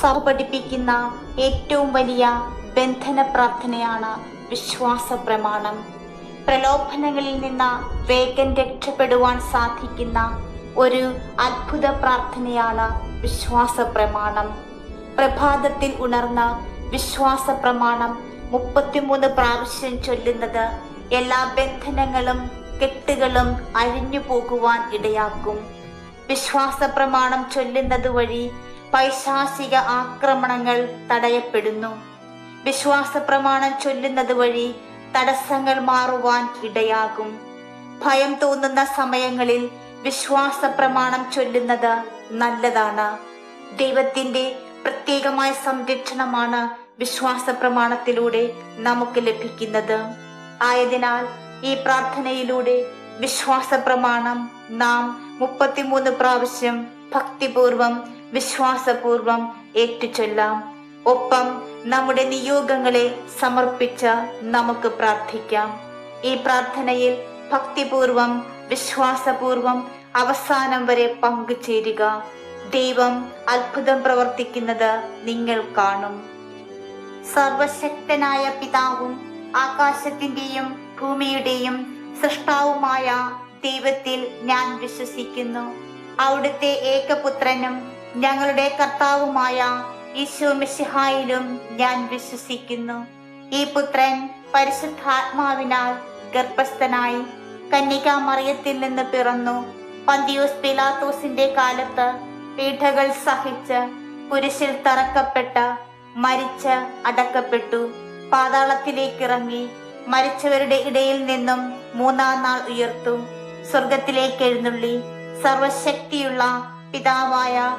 സഭ പഠിപ്പിക്കുന്ന ഏറ്റവും വലിയ ബന്ധന പ്രാർത്ഥനയാണ് വിശ്വാസ പ്രമാണം പ്രലോഭനങ്ങളിൽ നിന്ന് വേഗം രക്ഷപ്പെടുവാൻ സാധിക്കുന്ന ഒരു അത്ഭുത പ്രാർത്ഥനയാണ് വിശ്വാസ പ്രമാണം പ്രഭാതത്തിൽ ഉണർന്ന വിശ്വാസ പ്രമാണം മുപ്പത്തിമൂന്ന് പ്രാവശ്യം ചൊല്ലുന്നത് എല്ലാ ബന്ധനങ്ങളും കെട്ടുകളും അഴിഞ്ഞു പോകുവാൻ ഇടയാക്കും. വിശ്വാസ പ്രമാണം ചൊല്ലുന്നത് വഴി പൈശാചിക ആക്രമണങ്ങൾ തടയപ്പെടുന്നു. വിശ്വാസ പ്രമാണം ചൊല്ലുന്നത് വഴി തടസ്സങ്ങൾ മാറുവാൻ ഇടയാകും. ഭയം തോന്നുന്ന സമയങ്ങളിൽ വിശ്വാസ പ്രമാണം ചൊല്ലുന്നത് നല്ലതാണ്. ദൈവത്തിന്റെ പ്രത്യേകമായ സംരക്ഷണമാണ് വിശ്വാസ പ്രമാണത്തിലൂടെ നമുക്ക് ലഭിക്കുന്നത്. ആയതിനാൽ ഈ പ്രാർത്ഥനയിലൂടെ വിശ്വാസ പ്രമാണം നാം മുപ്പത്തിമൂന്ന് പ്രാവശ്യം ഭക്തിപൂർവം വിശ്വാസപൂർവം ഏറ്റുചൊല്ലാം. ഒപ്പം നമ്മുടെ നിയോഗങ്ങളെ സമർപ്പിച്ച നമുക്ക് പ്രാർത്ഥിക്കാം. ഈ പ്രാർത്ഥനയിൽ ഭക്തിപൂർവം വിശ്വാസപൂർവം അവസാനം വരെ പങ്കുചേരുക. ദൈവം അത്ഭുതം പ്രവർത്തിക്കുന്നത് നിങ്ങൾ കാണും. സർവശക്തനായ പിതാവും ആകാശത്തിന്റെയും ഭൂമിയുടെയും സൃഷ്ടാവുമായ ദൈവത്തിൽ ഞാൻ വിശ്വസിക്കുന്നു. അവിടുത്തെ ഏകപുത്രനും ഞങ്ങളുടെ കർത്താവുമായ യേശു മിശിഹായിലും ഞാൻ വിശ്വസിക്കുന്നു. ഈ പുത്രൻ പരിശുദ്ധാത്മാവിനാൽ ഗർഭസ്ഥനായി കന്യക മറിയത്തിൽ നിന്ന് പിറന്നു. പന്തിയോസ് പിലാത്തോസിന്റെ കാലത്ത് പീഠകൾ സഹിച്ച് കുരിശിൽ തറക്കപ്പെട്ട മരിച്ച് അടക്കപ്പെട്ടു. പാതാളത്തിലേക്ക് ഇറങ്ങി മരിച്ചവരുടെ ഇടയിൽ നിന്നും മൂന്നാം നാൾ ഉയർത്തു. സ്വർഗത്തിലേക്ക് എഴുന്നള്ളി. സർവശക്തിയുള്ള പിതാവായ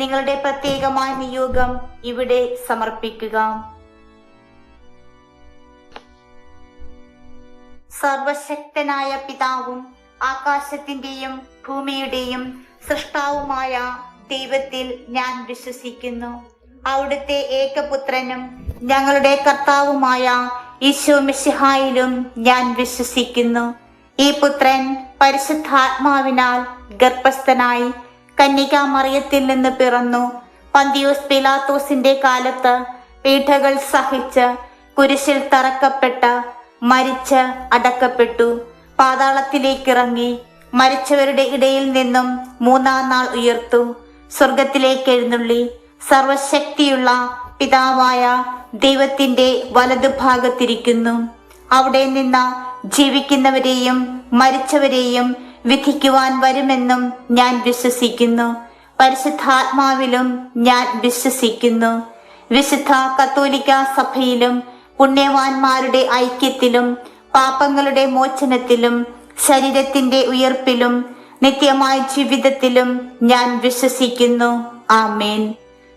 നിങ്ങളുടെ പ്രത്യേകമായ നിയോഗം ഇവിടെ സമർപ്പിക്കുക. സർവശക്തനായ പിതാവും ആകാശത്തിന്റെയും ഭൂമിയുടെയും സൃഷ്ടാവുമായ ദൈവത്തിൽ ഞാൻ വിശ്വസിക്കുന്നു. അവിടുത്തെ ഏകപുത്രനും ഞങ്ങളുടെ കർത്താവുമായ ഈശോ മിശിഹായിലും ഞാൻ വിശ്വസിക്കുന്നു. ഈ പുത്രൻ പരിശുദ്ധാത്മാവിനാൽ ഗർഭസ്ഥനായി കന്യകാ മറിയത്തിൽ നിന്ന് പിറന്നു. പന്തിയോസ് പിലാത്തോസിന്റെ കാലത്ത് പീഠകൾ സഹിച്ച് കുരിശിൽ തറക്കപ്പെട്ട മരിച്ച് അടക്കപ്പെട്ടു. പാതാളത്തിലേക്കിറങ്ങി മരിച്ചവരുടെ ഇടയിൽ നിന്നും മൂന്നാം നാൾ ഉയർത്തു. സ്വർഗത്തിലേക്ക് എഴുന്നള്ളി. സർവശക്തിയുള്ള പിതാവായ ദൈവത്തിന്റെ വലതുഭാഗത്തിരിക്കുന്നു. അവിടെ നിന്ന് ജീവിക്കുന്നവരെയും മരിച്ചവരെയും വിധിക്കുവാൻ വരുമെന്നും ഞാൻ വിശ്വസിക്കുന്നു. പരിശുദ്ധാത്മാവിലും ഞാൻ വിശ്വസിക്കുന്നു. വിശുദ്ധ കത്തോലിക്ക സഭയിലും പുണ്യവാന്മാരുടെ ഐക്യത്തിലും പാപങ്ങളുടെ മോചനത്തിലും ശരീരത്തിന്റെ ഉയർപ്പിലും നിത്യമായ ജീവിതത്തിലും ഞാൻ വിശ്വസിക്കുന്നു. ആമേൻ.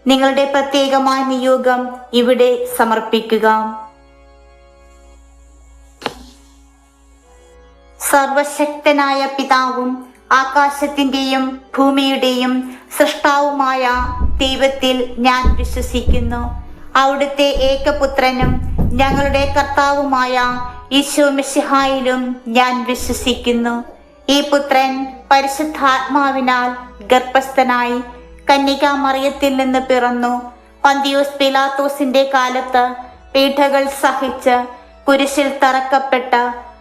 നിങ്ങളുടെ പ്രത്യേകമായ നിയോഗം ഇവിടെ സമർപ്പിക്കുക. സർവശക്തനായ പിതാവും ആകാശത്തിന്റെയും ഭൂമിയുടെയും സൃഷ്ടാവുമായ ദൈവത്തിൽ ഞാൻ വിശ്വസിക്കുന്നു. അവിടുത്തെ ഏകപുത്രനും ഞങ്ങളുടെ കർത്താവുമായ ഈശോ മിശിഹായിലും ഞാൻ വിശ്വസിക്കുന്നു. ഈ പുത്രൻ പരിശുദ്ധാത്മാവിനാൽ ഗർഭസ്ഥനായി കന്യക മറിയത്തിൽ നിന്ന് പിറന്നു. പന്തിയോസ് പിലാത്തോസിന്റെ കാലത്ത് പീഠകൾ സഹിച്ച് കുരിശിൽ തറക്കപ്പെട്ട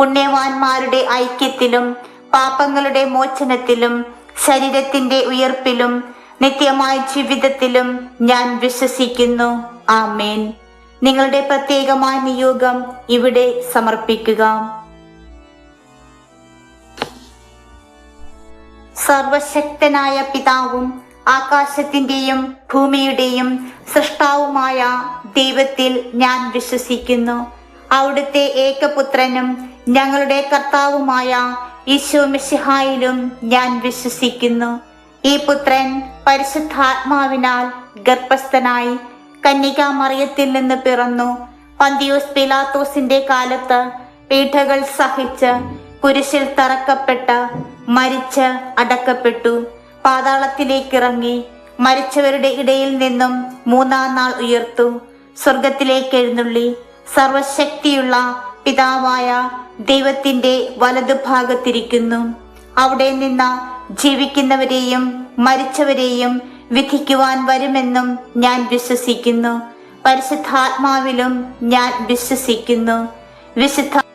പുണ്യവാന്മാരുടെ ഐക്യത്തിലും പാപങ്ങളുടെ മോചനത്തിലും ശരീരത്തിന്റെ ഉയർപ്പിലും നിത്യമായ ജീവിതത്തിലും ഞാൻ വിശ്വസിക്കുന്നു. ആമേൻ. നിങ്ങളുടെ പ്രത്യേകമായ നിയോഗം ഇവിടെ സമർപ്പിക്കുക. സർവശക്തനായ പിതാവും ആകാശത്തിന്റെയും ഭൂമിയുടെയും സൃഷ്ടാവുമായ ദൈവത്തിൽ ഞാൻ വിശ്വസിക്കുന്നു. അവിടുത്തെ ഏകപുത്രനും ഞങ്ങളുടെ കർത്താവുമായ ഈശോ മിശിഹായിലും ഞാൻ വിശ്വസിക്കുന്നു. ഈ പുത്രൻ പരിശുദ്ധാത്മാവിനാൽ ഗർഭസ്ഥനായി കന്യകാ മറിയത്തിൽ നിന്ന് പിറന്നു. പന്തിയോസ് പിലാത്തോസിന്റെ കാലത്ത് പീഠകൾ സഹിച്ച് കുരിശിൽ തറക്കപ്പെട്ട് മരിച്ച് അടക്കപ്പെട്ടു. പാതാളത്തിലേക്ക് ഇറങ്ങി മരിച്ചവരുടെ ഇടയിൽ നിന്നും മൂന്നാം നാൾ ഉയർത്തു. സ്വർഗത്തിലേക്ക് എഴുന്നള്ളി. സർവശക്തിയുള്ള പിതാവായ ദൈവത്തിന്റെ വലതുഭാഗത്തിരിക്കുന്നു അവിടെ നിന്ന് ജീവിക്കുന്നവരെയും മരിച്ചവരെയും വിധിക്കുവാൻ വരുമെന്നും ഞാൻ വിശ്വസിക്കുന്നു. പരിശുദ്ധാത്മാവിലും ഞാൻ വിശ്വസിക്കുന്നു. വിശുദ്ധ